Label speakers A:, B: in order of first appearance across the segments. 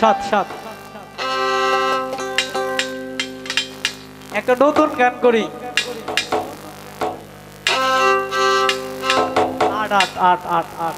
A: সাত সাত। একটা নতুন গান করি। আট আট আট আট আট।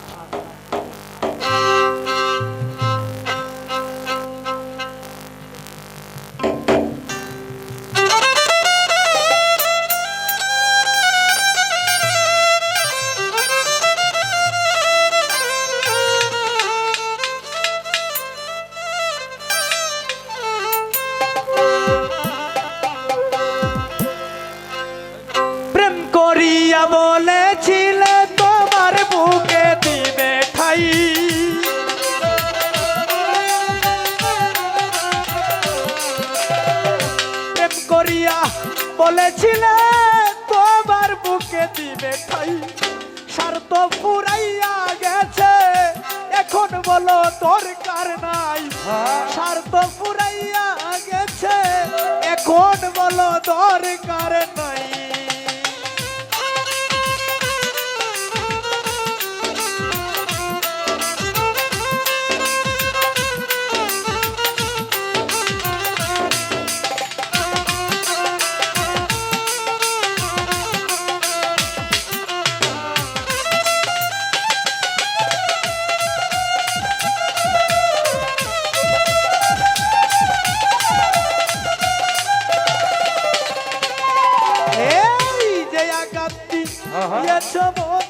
A: ঠাই স্বার্থ ফুরাইয়া গেছে। এখন বলো দরকার নাই স্বার্থ পুরাইয়া গেছে। এখন বলো দরকার নাই। দিয়েছ মনে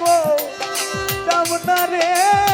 A: প্রেমিক কামনা রে।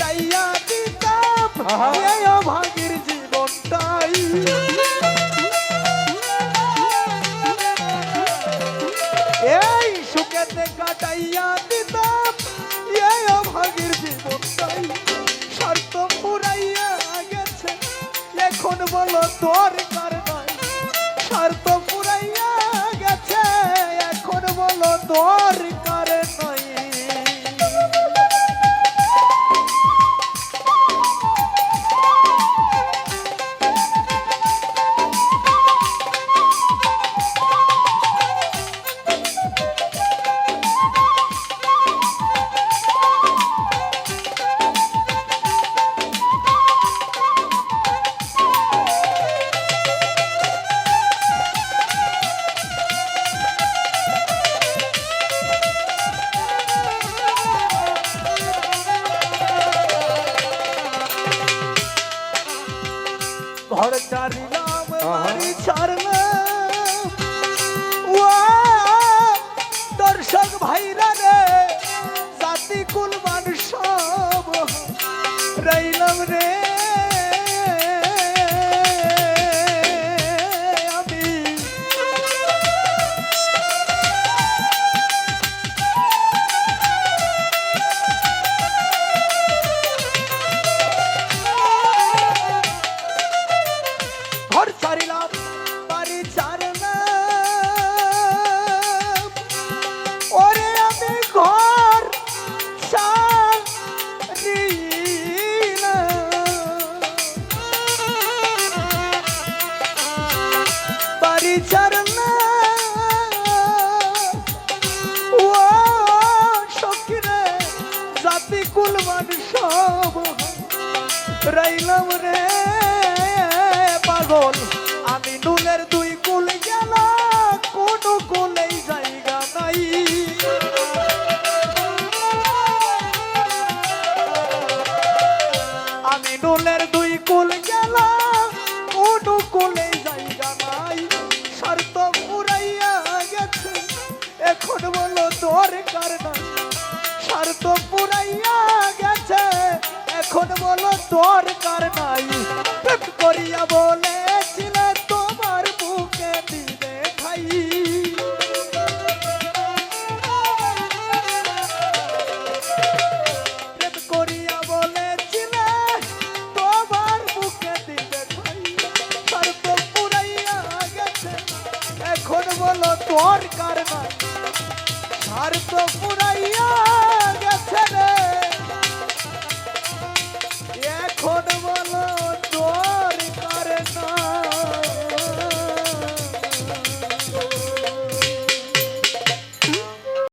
A: যাইয়া দিতাম। এই ভাগির জীবনটাই। এই সুখে দেখা যাইয়া দিতাম এই ভাগির জীবনটাই। স্বার্থ পুরাইয়া গেছে। এখন বলো দরকার নাই স্বার্থ পুরাইয়া গেছে। এখন বলো দরকার দর্শক ভাইরা রে জাতি কুল মান সব রইলাম রে। জাতি কুল মান সব রইলাম রে পাগল আমি নুলের দুই স্বার্থ পুরাইয়া গেছে। এখন বলো তোর কার নাই করিয়া বলেছিলে